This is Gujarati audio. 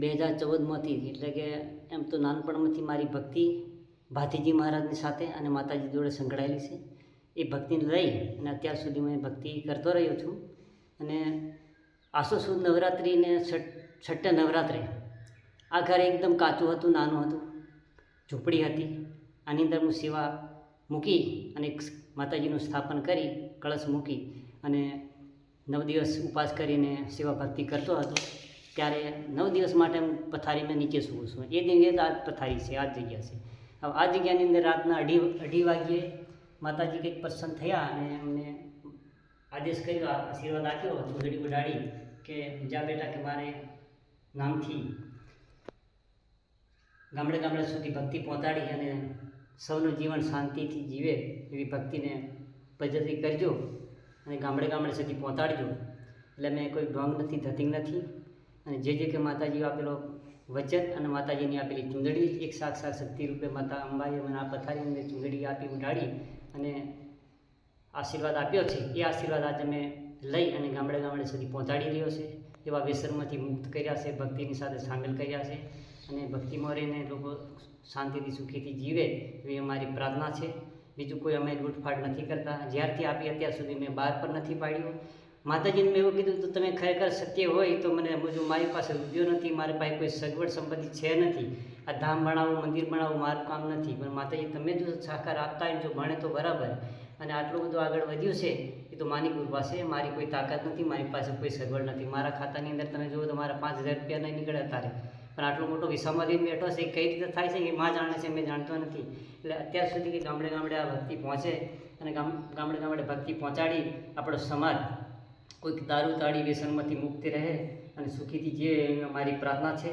બે હજાર ચૌદમાંથી, એટલે કે એમ તો નાનપણમાંથી મારી ભક્તિ ભાતીજી મહારાજની સાથે અને માતાજી જોડે સંકળાયેલી છે. એ ભક્તિને લઈ અને અત્યાર સુધી મેં ભક્તિ કરતો રહ્યો છું. અને આસો સુદ નવરાત્રિને છઠ્ઠે નવરાત્રે આ ઘર એકદમ કાચું હતું, નાનું હતું. ઝૂંપડી હતી. આની અંદર હું સેવા મૂકી અને માતાજીનું સ્થાપન કરી, કળશ મૂકી અને નવ દિવસ ઉપવાસ કરીને સેવા ભક્તિ કરતો હતો. ત્યારે નવ દિવસ માટે હું પથારીમાં નીચે સૂવું છું. એ દિવસે આ પથારી છે, આ જગ્યા છે. હવે આ જગ્યાની અંદર રાતના અઢી અઢી વાગ્યે માતાજી કંઈક પ્રસન્ન થયા અને અમને આદેશ કર્યો આશીર્વાદ આપ્યો ચૂંદડી ઉડાડી કે જા બેટા કે મારે નામથી ગામડે ગામડે સુધી ભક્તિ પહોંચાડી અને સૌનું જીવન શાંતિથી જીવે એવી ભક્તિને પદ્ધતિ કરજો અને ગામડે ગામડે સુધી પહોંચાડજો. એટલે મેં કોઈ ભંગ નથી, ધતિંગ નથી. અને જે જે કે માતાજી આપેલો વચન અને માતાજીની આપેલી ચૂંદડી એક સાક્ષાત શક્તિ રૂપે માતા અંબાએ મને આ પથારીની અંદર ચૂંદડી આપી ઉડાડી અને આશીર્વાદ આપ્યો છે. એ આશીર્વાદ આજે મેં લઈ અને ગામડે ગામડે સુધી પહોંચાડી રહ્યો છે. એવા વ્યસનમાંથી મુક્ત કર્યા છે, ભક્તિની સાથે સામેલ કર્યા છે અને ભક્તિમાં રહીને લોકો શાંતિથી સુખીથી જીવે એવી અમારી પ્રાર્થના છે. બીજું કોઈ અમે લૂંટફાટ નથી કરતા. જ્યારથી આપી અત્યાર સુધી મેં બહાર પર નથી પાડ્યું. માતાજીને મેં એવું કીધું તો તમે ખરેખર સત્ય હોય તો મને બધું મારી પાસે રૂપિયો નથી, મારી પાસે કોઈ સગવડ સંપત્તિ છે નથી. આ ધામ બનાવવું મંદિર બનાવવું મારું કામ નથી. પણ માતાજી, તમે જો સહકાર આપતા હોય જો ભણે તો બરાબર. અને આટલું બધું આગળ વધ્યું છે, એ તો માની ગુરુ છે મારી કોઈ તાકાત નથી, મારી પાસે કોઈ સગવડ નથી. મારા ખાતાની અંદર તમે જુઓ તો મારા પાંચ હજાર રૂપિયા નહીં નીકળે અત્યારે. પણ આટલો મોટો વિસામાં બેઠો છે, એ કઈ રીતે થાય છે, એ માં જાણે છે, મેં જાણતો નથી. એટલે અત્યાર સુધી કે ગામડે ગામડે આ ભક્તિ પહોંચે અને ગામ ગામડે ગામડે ભક્તિ પહોંચાડી આપણો સમાજ કોઈક દારૂ તાળી વ્યસનમાંથી મુક્ત રહે અને સુખીથી એવી મારી પ્રાર્થના છે.